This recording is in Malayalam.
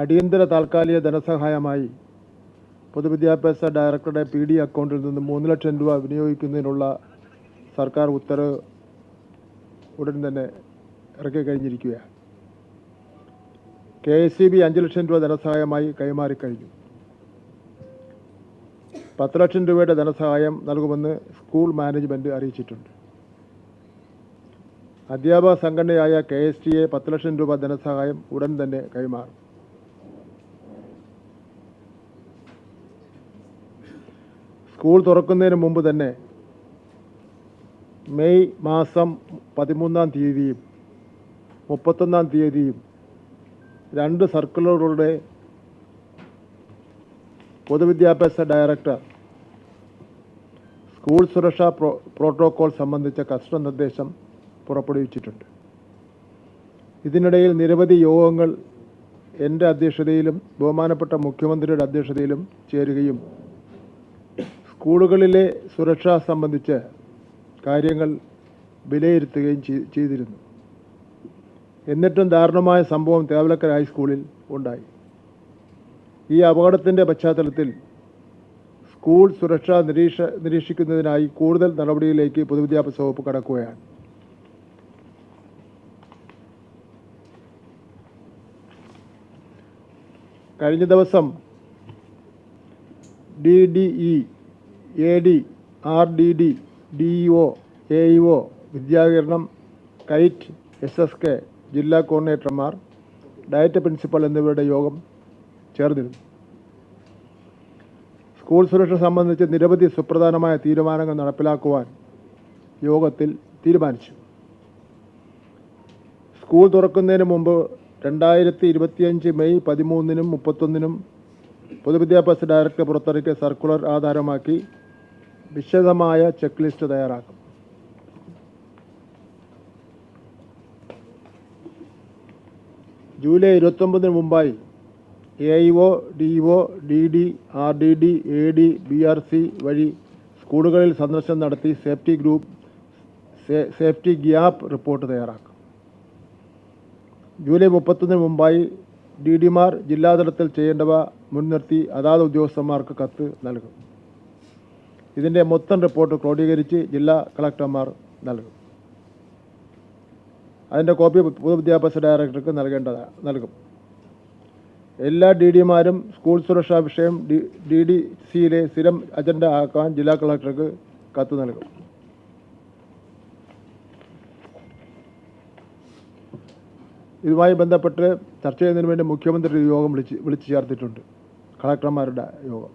അടിയന്തര താൽക്കാലിക ധനസഹായമായി പൊതുവിദ്യാഭ്യാസ ഡയറക്ടറുടെ പി ഡി അക്കൗണ്ടിൽ നിന്ന് മൂന്ന് ലക്ഷം രൂപ വിനിയോഗിക്കുന്നതിനുള്ള സർക്കാർ ഉത്തരവ് ഉടൻ തന്നെ ഇറക്കി കഴിഞ്ഞിരിക്കുകയാണ്. കെ എസ് സി ബി അഞ്ച് ലക്ഷം രൂപ ധനസഹായമായി കൈമാറിക്കഴിഞ്ഞു പത്ത് ലക്ഷം രൂപയുടെ ധനസഹായം നൽകുമെന്ന് സ്കൂൾ മാനേജ്മെന്റ് അറിയിച്ചിട്ടുണ്ട്. അധ്യാപക സംഘടനയായ കെ എസ് ടി എ പത്ത് ലക്ഷം രൂപ ധനസഹായം ഉടൻ തന്നെ കൈമാറും. സ്കൂൾ തുറക്കുന്നതിന് മുമ്പ് തന്നെ മെയ് മാസം പതിമൂന്നാം തീയതിയും മുപ്പത്തൊന്നാം തീയതിയും രണ്ട് സർക്കിളുകളുടെ പൊതുവിദ്യാഭ്യാസ ഡയറക്ടർ സ്കൂൾ സുരക്ഷാ പ്രോ പ്രോട്ടോകോൾ സംബന്ധിച്ച കർശന നിർദ്ദേശം പുറപ്പെടുവിച്ചിട്ടുണ്ട്. ഇതിനിടയിൽ നിരവധി യോഗങ്ങൾ എന്റെ അധ്യക്ഷതയിലും ബഹുമാനപ്പെട്ട മുഖ്യമന്ത്രിയുടെ അധ്യക്ഷതയിലും ചേരുകയും സ്കൂളുകളിലെ സുരക്ഷ സംബന്ധിച്ച് കാര്യങ്ങൾ വിലയിരുത്തുകയും ചെയ്തിരുന്നു. എന്നിട്ടും ദാരുണമായ സംഭവം തേവലക്കര ഹൈസ്കൂളിൽ ഉണ്ടായി. ഈ അപകടത്തിന്റെ പശ്ചാത്തലത്തിൽ സ്കൂൾ സുരക്ഷ നിരീക്ഷ നിരീക്ഷിക്കുന്നതിനായി കൂടുതൽ നടപടിയിലേക്ക് പൊതുവിദ്യാഭ്യാസ വകുപ്പ് കടക്കുകയാണ്. കഴിഞ്ഞ ദിവസം D D E A D R D D D E O A E O വിദ്യാകരണം KITE S S K ജില്ലാ കോർഡിനേറ്റർമാർ ഡയറ്റ് പ്രിൻസിപ്പൽ എന്നിവരുടെ യോഗം ചേർന്നിരുന്നു. സ്കൂൾ സുരക്ഷ സംബന്ധിച്ച് നിരവധി സുപ്രധാനമായ തീരുമാനങ്ങൾ നടപ്പിലാക്കുവാൻ യോഗത്തിൽ തീരുമാനിച്ചു. സ്കൂൾ തുറക്കുന്നതിന് മുമ്പ് രണ്ടായിരത്തി ഇരുപത്തിയഞ്ച് മെയ് പതിമൂന്നിനും മുപ്പത്തൊന്നിനും പൊതുവിദ്യാഭ്യാസ ഡയറക്ടർ പുറത്തിറക്കിയ സർക്കുലർ ആധാരമാക്കി വിശദമായ ചെക്ക് ലിസ്റ്റ് തയ്യാറാക്കും. ജൂലൈ ഇരുപത്തൊമ്പതിന് മുമ്പായി A O D O D D R D D A D B R C വഴി സ്കൂളുകളിൽ സന്ദർശനം നടത്തി safety group safety gap report തയ്യാറാക്കും. ജൂലൈ മുപ്പത്തൊന്നിന് മുമ്പായി ഡി ഡിമാർ ജില്ലാതലത്തിൽ ചെയ്യേണ്ടവ മുൻനിർത്തി അതാത് ഉദ്യോഗസ്ഥന്മാർക്ക് കത്ത് നൽകും. ഇതിന്റെ മൊത്തം റിപ്പോർട്ട് ക്രോഡീകരിച്ച് ജില്ലാ കളക്ടർമാർ നൽകും. അതിന്റെ കോപ്പി പൊതുവിദ്യാഭ്യാസ ഡയറക്ടർക്ക് നൽകേണ്ടത് നൽകും. എല്ലാ ഡി ഡിമാരും സ്കൂൾ സുരക്ഷാ വിഷയം ഡി ഡി ഡി സിയിലെ സ്ഥിരം അജണ്ട ആക്കാൻ ജില്ലാ കളക്ടർക്ക് കത്ത് നൽകും. ഇതുമായി ബന്ധപ്പെട്ട് ചർച്ച ചെയ്യുന്നതിന് വേണ്ടി മുഖ്യമന്ത്രി യോഗം വിളിച്ച് വിളിച്ചു ചേർത്തിട്ടുണ്ട്. കളക്ടർമാരുടെ യോഗം.